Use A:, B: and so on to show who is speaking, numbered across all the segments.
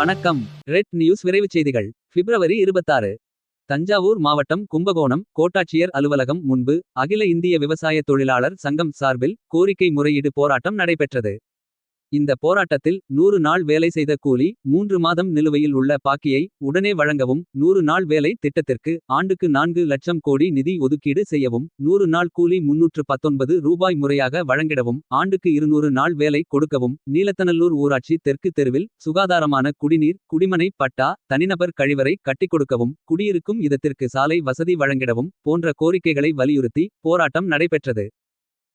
A: வணக்கம். Red news விரைவுச் செய்திகள். பிப்ரவரி இருபத்தாறு. தஞ்சாவூர் மாவட்டம் கும்பகோணம் கோட்டாட்சியர் அலுவலகம் முன்பு அகில இந்திய விவசாய தொழிலாளர் சங்கம் சார்பில் கோரிக்கை முறையீடு போராட்டம் நடைபெற்றது. இந்த போராட்டத்தில் நூறு நாள் வேலை செய்த கூலி மூன்று மாதம் நிலுவையில் உள்ள பாக்கியை உடனே வழங்கவும் நூறு நாள் வேலை திட்டத்திற்கு ஆண்டுக்கு நான்கு லட்சம் கோடி நிதி ஒதுக்கீடு செய்யவும் நூறு நாள் கூலி முன்னூற்று பத்தொன்பது ரூபாய் முறையாக வழங்கிடவும் ஆண்டுக்கு இருநூறு நாள் வேலை கொடுக்கவும் நீலத்தனல்லூர் ஊராட்சி தெற்கு தெருவில் சுகாதாரமான குடிநீர் குடிமனை பட்டா தனிநபர் கழிவறை கட்டிக்கொடுக்கவும் குடியிருக்கும் இதத்திற்கு சாலை வசதி வழங்கிடவும் போன்ற கோரிக்கைகளை வலியுறுத்தி போராட்டம் நடைபெற்றது.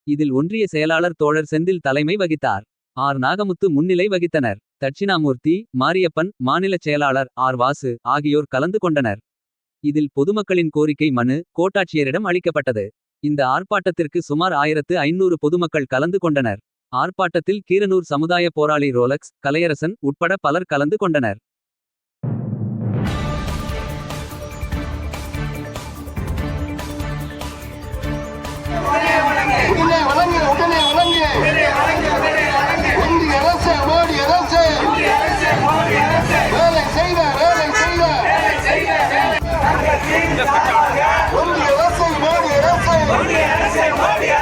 A: இதில் ஒன்றிய செயலாளர் தோழர் செந்தில் தலைமை வகித்தார். ஆர் நாகமுத்து முன்னிலை வகித்தனர். தட்சிணாமூர்த்தி மாரியப்பன் மாநிலச் செயலாளர் ஆர் வாசு ஆகியோர் கலந்து கொண்டனர். இதில் பொதுமக்களின் கோரிக்கை மனு கோட்டாட்சியரிடம் அளிக்கப்பட்டது. இந்த ஆர்ப்பாட்டத்திற்கு சுமார் ஆயிரத்து ஐநூறு பொதுமக்கள் கலந்து கொண்டனர். ஆர்ப்பாட்டத்தில் கீரனூர் சமுதாய போராளி ரோலக்ஸ் கலையரசன் உட்பட பலர் கலந்து கொண்டனர். Mario!